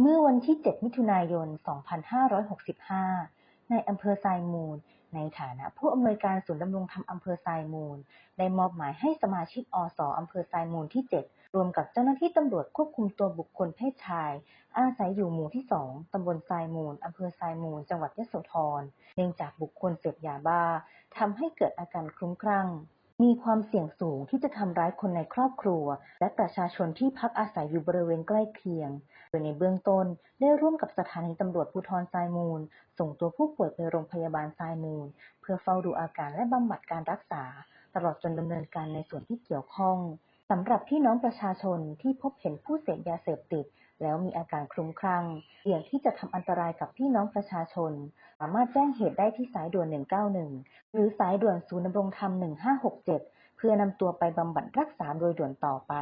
เมื่อวันที่ 7 มิถุนายน 2565 ในอำเภอทรายมูล ในฐานะผู้อำนวยการศูนย์ดำรงธรรมอำเภอทรายมูล ได้มอบหมายให้สมาชิกอสอำเภอทรายมูลที่ 7 รวมกับเจ้าหน้าที่ตำรวจควบคุมตัวบุคคลเพศชาย อาศัยอยู่หมู่ที่ 2 ตำบลทรายมูลอำเภอทรายมูล จังหวัดยโสธร เนื่องจากบุคคลเสพยาบ้าทำให้เกิดอาการคลุ้มคลั่ง มีความเสี่ยงสูงที่จะทำร้ายคนในครอบครัว และประชาชนที่พักอาศัยอยู่บริเวณใกล้เคียง โดยในเบื้องต้นได้ร่วมกับสถานีตำรวจภูธรทรายมูล ส่งตัวผู้ป่วยไปโรงพยาบาลทรายมูล เพื่อเฝ้าดูอาการและบำบัดการรักษา ตลอดจนดำเนินการในส่วนที่เกี่ยวข้อง สำหรับพี่น้องประชาชนที่พบเห็นผู้เสพยาเสพติด แล้วมีอาการคลุ้มคลั่งเสี่ยงที่จะทำอันตรายกับพี่น้องประชาชน สามารถแจ้งเหตุได้ที่สายด่วน 191 หรือสายด่วนศูนย์ดำรงธรรม 1567 เพื่อนำตัวไปบำบัดรักษาโดยด่วนต่อไป